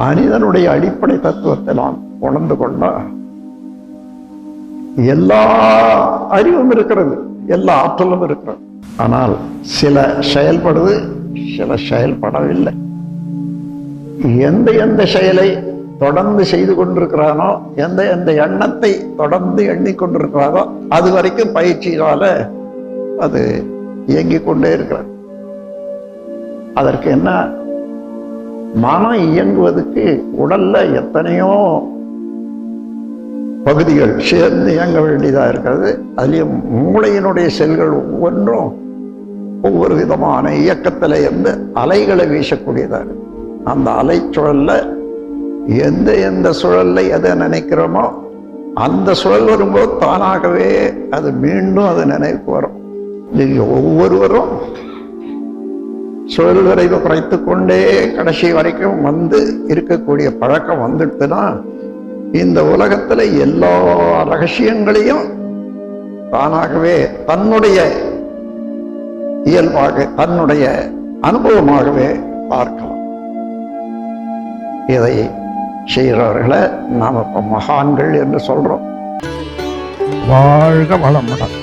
மனிதனுடைய அடிப்படை தத்துவத்தை நாம் உணர்ந்து கொண்டா எல்லா அறிவும் இருக்கிறது எல்லா ஆற்றலும் இருக்கிறது. ஆனால் சில செயல்படுது சில செயல்படவில்லை. எந்த எந்த செயலை தொடர்ந்து செய்து கொண்டிருக்கிறானோ எந்த எந்த எண்ணத்தை தொடர்ந்து எண்ணிக்கொண்டிருக்கிறாரோ அது வரைக்கும் பயிற்சியினால அது இயங்கிக் கொண்டே இருக்கிறது. அதற்கு என்ன மனம் இயங்குவதுக்கு உடல்ல எத்தனையோ பகுதிகள் சேர்ந்து இயங்க வேண்டியதாக இருக்கிறது. அதுலேயும் மூளையினுடைய செல்கள் ஒவ்வொன்றும் ஒவ்வொரு விதமான இயக்கத்தில் இருந்து அலைகளை வீசக்கூடியதாக இருக்கு. அந்த அலை சுழலில் எந்த எந்த சுழல்ல எதை நினைக்கிறோமோ அந்த சுழல் வரும்போது தானாகவே அது மீண்டும் அது நினைவுக்கு வரும். நீங்கள் ஒவ்வொருவரும் சுழல் விரைவை குறைத்து கொண்டே கடைசி வரைக்கும் வந்து இருக்கக்கூடிய பழக்கம் வந்துடுதுன்னா இந்த உலகத்துல எல்லா ரகசியங்களையும் தானாகவே தன்னுடைய இயல்பாக தன்னுடைய அனுபவமாகவே பார்க்கலாம். இதை செய்கிறவர்களை நாம் இப்போ மகான்கள் என்று சொல்கிறோம் வாழ்க வளமுடன்.